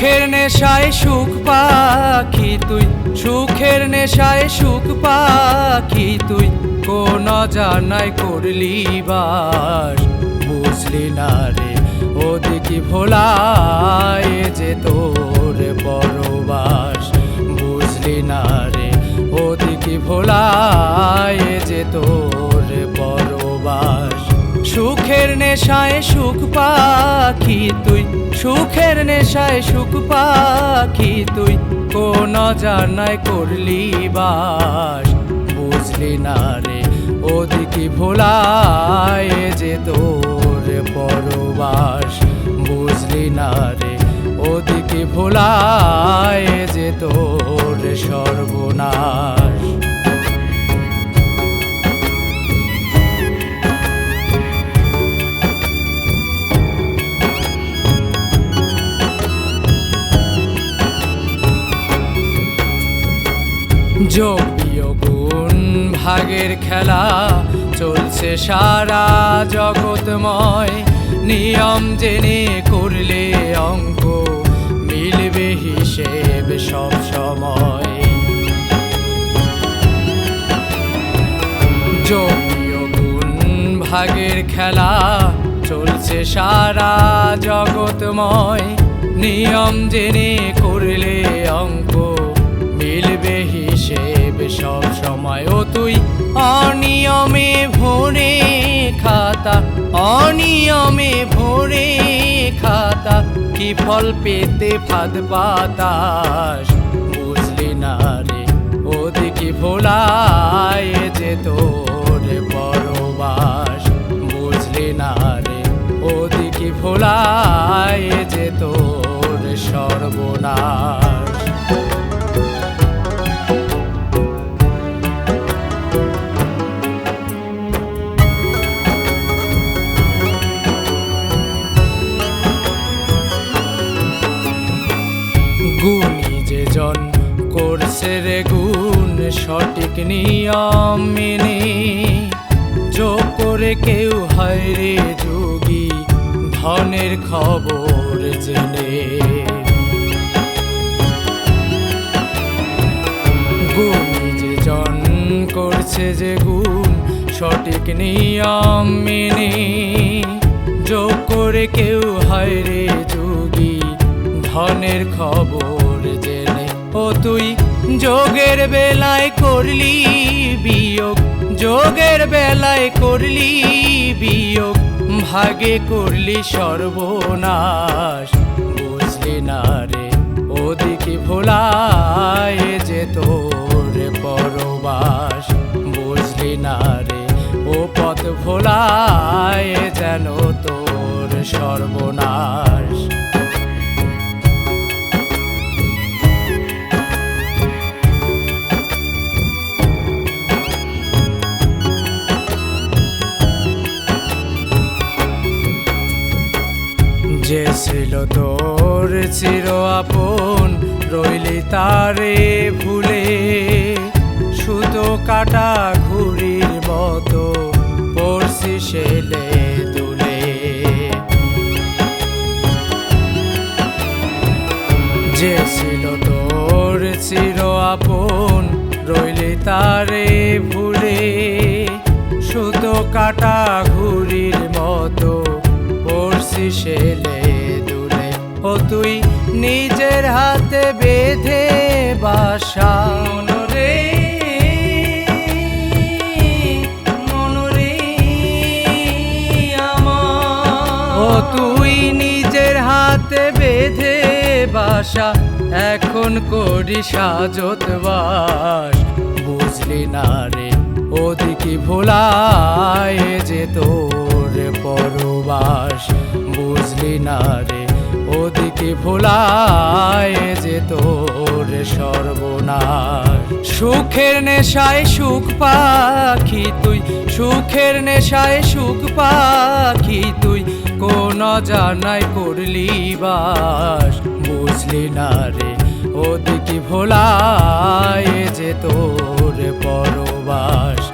সুখের নেশায় সুখ পাখি তুই, সুখের নেশায় সুখ পাখি তুই। কোন জানাই করলি বাস, বুঝলি না রে, ওদিকে ভোলায় সুখের নেশায় সুখ পাখি তুই। সুখের নেশায় সুখ পাখি তুই। কোন জানায় করলি বাস, বুঝলি না রে, ওদিকে ভোলায় যে তোর পরবাস। বুঝলি না রে, ওদিকে ভোলায় যে তোর সর্বনাশ। যোগীয় গুণ ভাগের খেলা চলছে সারা জগৎময়। নিয়ম জেনে করলে অঙ্ক মিলবে হিসেব সব সময়। যোগীয় গুণ ভাগের খেলা চলছে সারা জগৎময়। নিয়ম জেনে করলে অঙ্ক মিলবে হিসেব সব সময়। ও তুই অনিয়মে ভোরে খাতা, অনিয়মে ভোরে খাতা, কি ফল পেতে ফাঁদ পাতাস বুঝলি না রে, ওদিকে ভোলায় যে তোর পরবাস বুঝলি না রে, ওদিকে ভোলায় যে তোর সর্বনাশ। করছে রে গুণ সঠিক নিয়ম মেনে যোগ করে কেউ হয় রে যোগী ধনের খবর জেনে। গুণী করছে যে গুণ সঠিক নিয়ম মেনে যোগ করে কেউ হয় রে যোগী ধনের খবর জেনে। ও তুই যোগের বেলায় করলি বিয়োগ, যোগের বেলায় করলি বিয়োগ, ভাগে করলি সর্বনাশ। বুঝলি না রে, ওদিকে ভোলায় যে তোর পরবাস। বুঝলি না রে, ও পথ ভোলায় যেন তোর সর্বনাশ। ছিল তোর চির আপন, রইলি তারে ভুলে। সুতো কাটা ঘুড়ির মতো পড়ছি সেলে তুলে যে ছিল তোর চির আপন, রইলি তারে ভুলে। সুতো কাটা ঘুড়ির মতো পড়ছি সেলে তুই নিজের হাতে বেঁধে বাসা। মনরে মনরে ও তুই নিজের হাতে বেঁধে বাসা এখন করি সাজত বাস। বুঝলি না রে ওদিকে ভোলায় যে তোর পরবাস। বুঝলি না রে ভোলায় যে তোর সর্বনাশ। সুখের নেশায় সুখ পাখি তুই, সুখের নেশায় সুখ পাখি তুই, কোন জানাই করলি বাস। বুঝলি না রে ওদিকে ভোলায় যে তোর পরবাস।